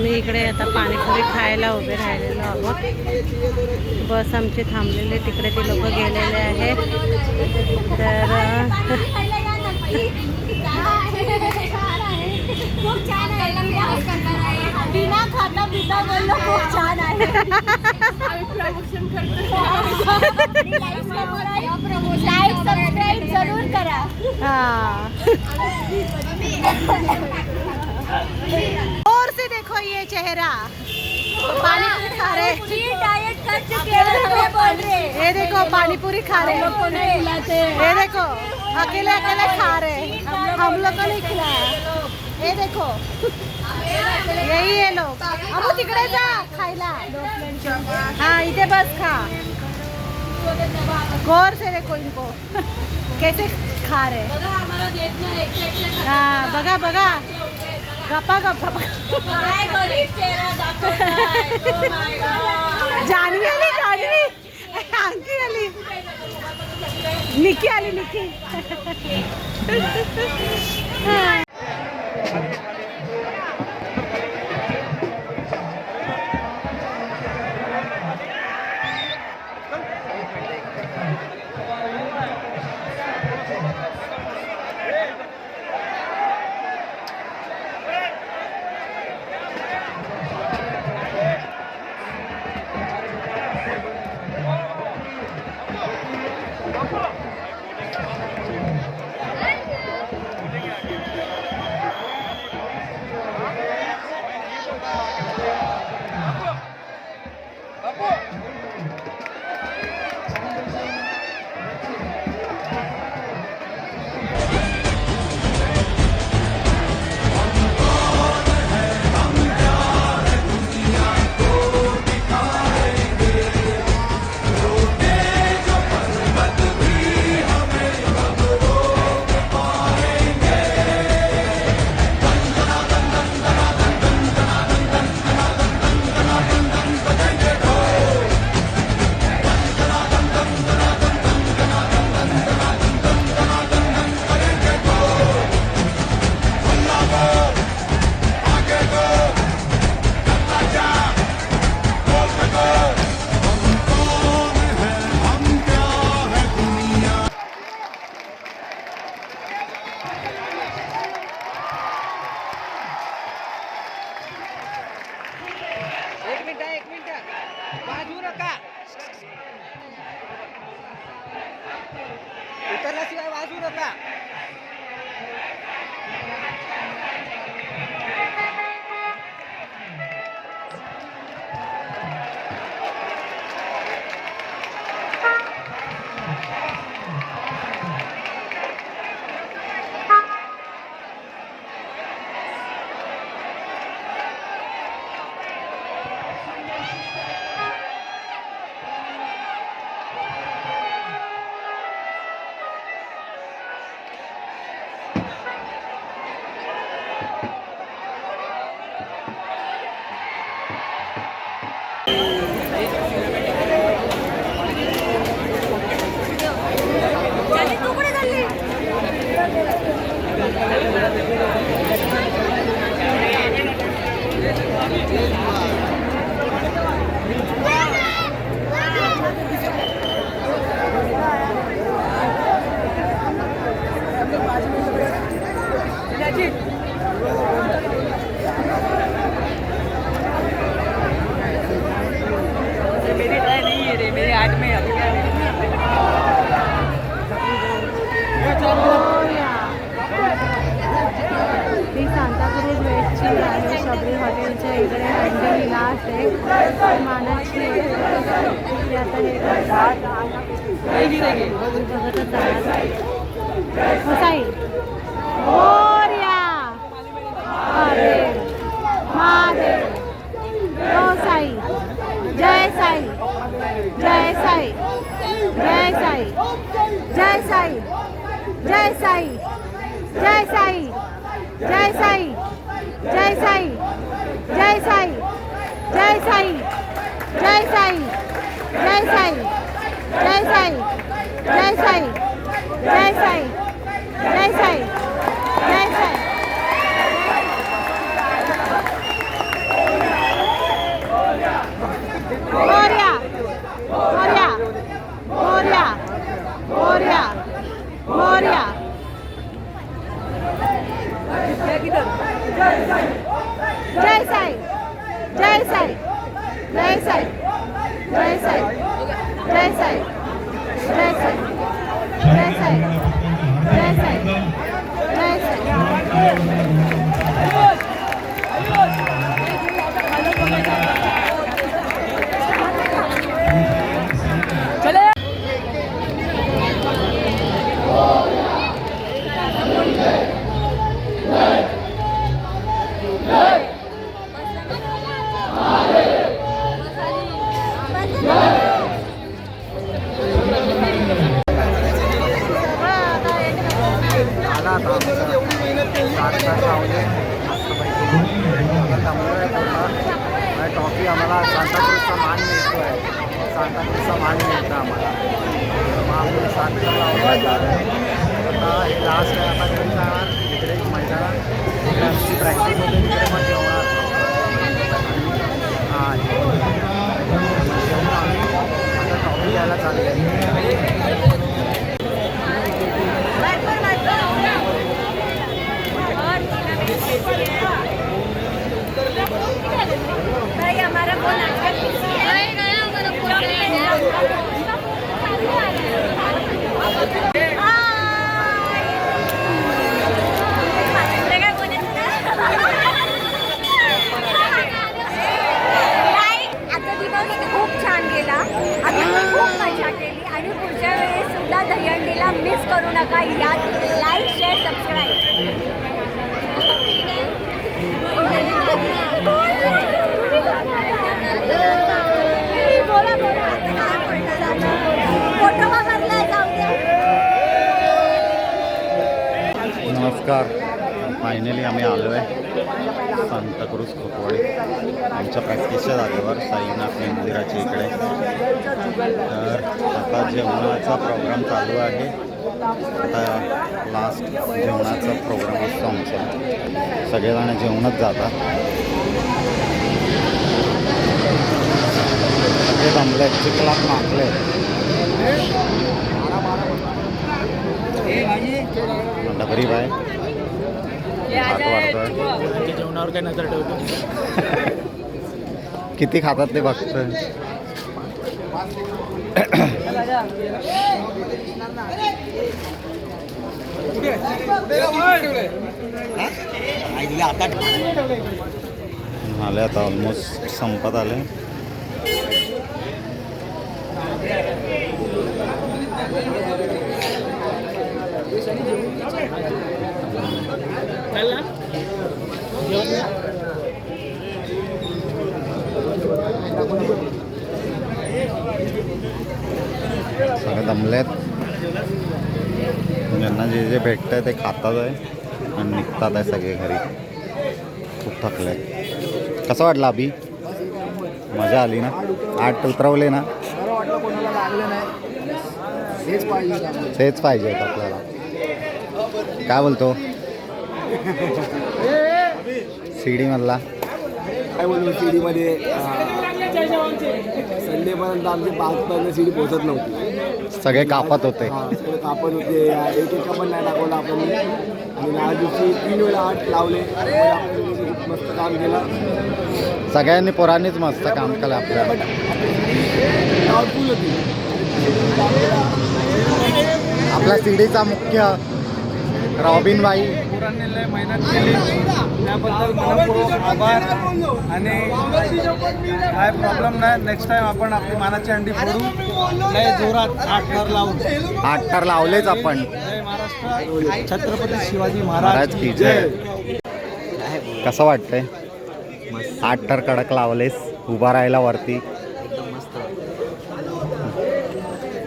आम्ही इकडे आता पाणीपुरी खायला उभे राहिलेलो आहोत. बस आमची थांबलेले तिकडे ते लोक गेलेले आहेत. तर हा. से देखो ये चेहरा। पानी खा रहे डाइट कर चुके हैं ये देखो पानीपुरी खा रहे ये देखो अकेले अकेले खा रहे हम लोग को नहीं खिलाया। ये देखो यही है लोग। अब तिकडे जा खायला हाँ इथे बस खा। गौर से देखो इनको। कैसे खा रहे हाँ बघा बघा। गपा गप गपा जानवी आली जानवी। अंकी आली निकी आली निकी Thank you. आहे. मानाची हो साई मोरया. हरे महादेव. हो साई. जय साई. जय साई. जय साई. जय साई. जय साई. जय साई. जय साई. जय साई. जय साई. जय साईं जय साईं जय साईं जय sign Moria! Moria! Moria! Moria! Moria! Sai जय साई जय साई जय साई जय साई जय साई जय साई जय साई आला आहे सांताक्रूजचा मान मिळतो आम्हाला. आम्ही सात आता हे लास्ट आहे. आता घरी जाणार इकडे मैदानात तिकडे आमची प्रॅक्टिस होते. तिकडे मग जेवणार हां जेवण आम्ही आता टॉफी घ्यायला चालले भाई हमारा फोन आजचा दिवस खूप छान गेला आम्ही खूप मजा केली आणि पुढच्या वेळेस सुद्धा दहीहंडीला मिस करू नका. यात लाईक शेअर सबस्क्राईब बोला फोटो वापरला जाऊ द्या नमस्कार. फायनली आम्ही आलो आहे सांताक्रूज खोपवाडी आमच्या प्रॅक्टिसच्या जागेवर साईनाथ मंदिराच्या इकडे. तर आता जेवणाचा प्रोग्राम चालू आहे. आता लास्ट जेवणाचा प्रोग्राम असतो आमचा. सगळेजण जेवणच जातात. सगळे जमले चिखलात मागले. डबरी बाय हात वाढतोय जेवणावर काय नजर ठेवतो किती खातात ते बघतोय. आले आता ऑलमोस्ट संपत आले. वाटतं आहे ते खातात आहे आणि निघतात आहे सगळे घरी. खूप थकले. कसं वाटलं अभि? मजा आली ना? आठ उतरवले ना? तेच पाहिजे आपल्याला. काय बोलतो? सीडी मधला काय बोलतो सीडीमध्ये संडेपर्यंत आमची पाचपर्यंत सीडी पोहोचत नव्हती. सगळे कापत होते. हा, कापत होते. एक एक पण नाही टाकवलं आपण. आणि या दिवशी तीन वेळा आठ लावले. मस्त काम केलं. सगळ्यांनी पोरांनीच मस्त काम केलं आपल्या सीडीचा मुख्य रॉबिन बाई मेहनत केली. त्याबद्दल मनपूर्वक आभार. आणि काय प्रॉब्लेम नाही नेक्स्ट टाइम आपण आपली मानाची अंडी फोडू. लय जोरात आठ थर लावून. आठ तर लावलेच आपण. जय महाराष्ट्र. छत्रपती शिवाजी महाराज की जय. कसं वाटतंय? आठ तर कडक लावलेस उभा राहायला वरती.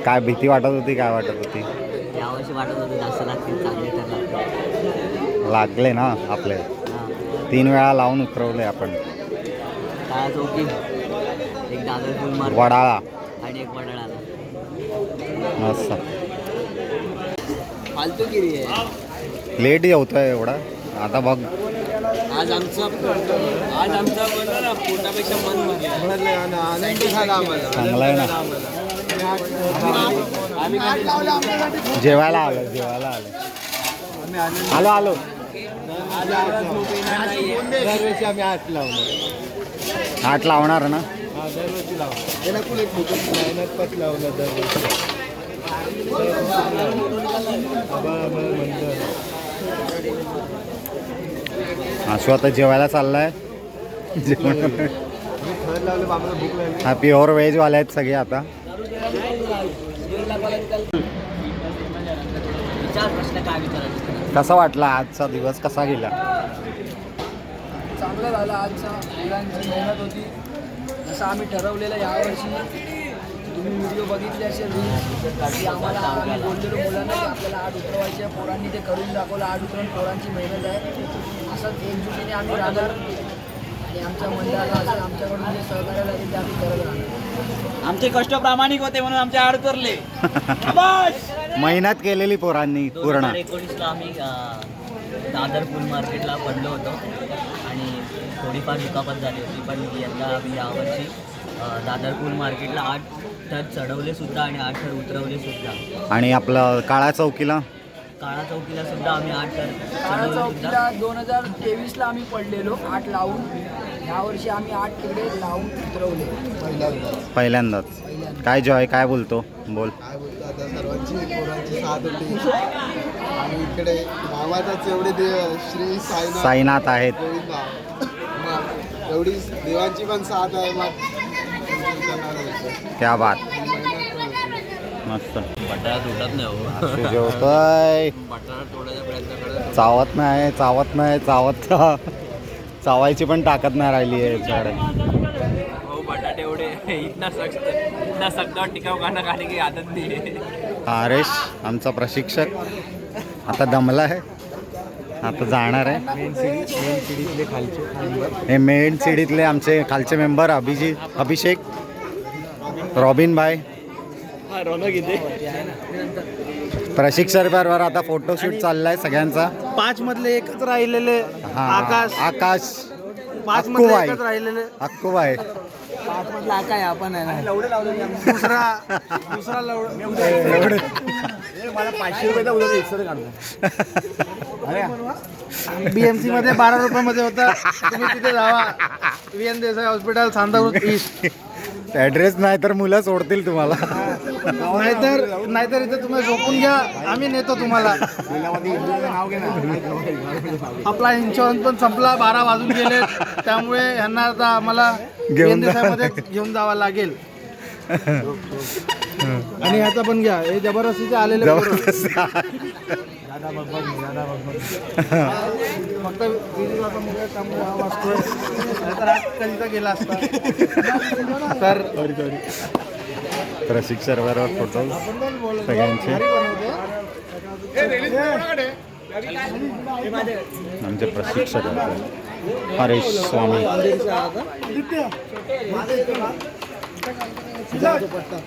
काय भीती वाटत होती काय वाटत होती? यावर्षी वाटत होतं जास्त लागतील चांगले तर लागतील. लागले ना आपले. तीन वेळा लावून उतरवले आपण. काय एक वडाळा. मस्त. फालतूगिरी आहे. लेट जेवतोय एवढा. आता बघ. आज आमचा आज आमचा म्हणलं ना पोटापेक्षा मन भरलं आनंद झाला आम्हाला. चांगला आहे ना. आम्ही जेवायला आलो जेवायला आलो. आलो आलो. आम्ही आठ लावलं आठ लावणार ना. हा दरवर्षी लाव. त्याला कुठे एक फोटो? मेहनत पत लावलं दरवर्षी. आशू आता जेवायला चाललाय. जेवण हा प्युअर व्हेज वाले आहेत सगळे आता. कसा वाटला आजचा दिवस? कसा गेला? चांगलं झालं आजचा. मुलांची मेहनत होती. जसं आम्ही ठरवलेलं यावर्षी तुम्ही व्हिडिओ बघितले असेल रील्स की आम्हाला आम्ही बोललेलो मुलांना की आपल्याला आठ उतरवायचे आहे. पोरांनी ते करून दाखवलं आठ उतरवून पोरांची मेहनत आहे. असंच एकजुटीने आम्ही राहणार. आणि आमच्या मंडळाला असं आमच्याकडून जे सहकार्य लागेल ते आम्ही करत राहणार. आमचे कष्ट प्रामाणिक होते म्हणून आमचे आड उतरले. मेहनत केलेली पोरांनी पूर्ण. एकोणीसला आम्ही दादर फुल मार्केटला पडलो होतो. थोडीफार दुखापत झाली होती पण यंदा आम्ही यावर्षी अं, दादर फुल मार्केटला आठ थर चढवले सुद्धा आणि आठ थर उतरवले सुद्धा. आणि आपलं काळा चौकीला? काळा चौकीला सुद्धा आम्ही आठ थर काळा चढवले सुद्धा. चौकीला दोन हजार तेवीसला आम्ही पडलेलो आठ लावून. यावर्षी आम्ही आठ तिकडे लावून उतरवले पहिल्यांदा पहिल्यांदाच. काय जॉय काय बोलतो? बोल. काय बोलतो आता सर्वांची पोरांची साथ होती. आणि इकडे गावातच एवढे श्री साईनाथ साईनाथ आहेत. गोविंदा एवढी देवांची पण साथ आहे मग त्या बात. मस्त. बटाटा तुटत नाही हो आशू जेवतोय बटाटा तोडायचा प्रयत्न करत चावत नाही चावत नाही चावत चावायची पण ताकद नाही राहिली आहे याच्याकडे. हो बटाटे एवढे इतना सक्त इतना सक्त और टिकाऊ खाना खाने की आदत नहीं आरेश आमचा प्रशिक्षक. आता दमला आहे आता जाणार आहे. मेन सिडी मेन सिडीतले खालचे हे मेन सिडीतले आमचे खालचे मेंबर अभिजित अभिषेक रॉबिन भाई. रौनक इथे. प्रशिक्षक बरोबर आता फोटोशूट चाललाय सगळ्यांचा. पाच मधले एकच राहिलेले हा आकाश. आकाश. पाच अक्कू मधले एकच राहिलेले. अक्कूबाई. पाच मधला काय आपण आहे ना. दुसरा दुसरा लवड एवढे. मला पाचशे रुपयाचा उद्या एक्सरे काढतो बीएमसी मध्ये बारा रुपयामध्ये होता. तुम्ही तिथे जावा V N Desai hospital Santacruz east address नाही तर मुलं सोडतील तुम्हाला. नाहीतर नाहीतर इथे तुम्ही झोपून घ्या. आम्ही नेतो तुम्हाला. आपला इन्शुरन्स पण संपला. बारा वाजून गेले. त्यामुळे यांना आता आम्हाला घेऊन घेऊन जावं लागेल. आणि ह्याचा पण घ्या. हे जबरदस्तीचे आलेले फक्त हा हा गेला तर बरोबर फोटो सगळ्यांचे आमचे प्रशिक्षक हरेश स्वामी पट्टा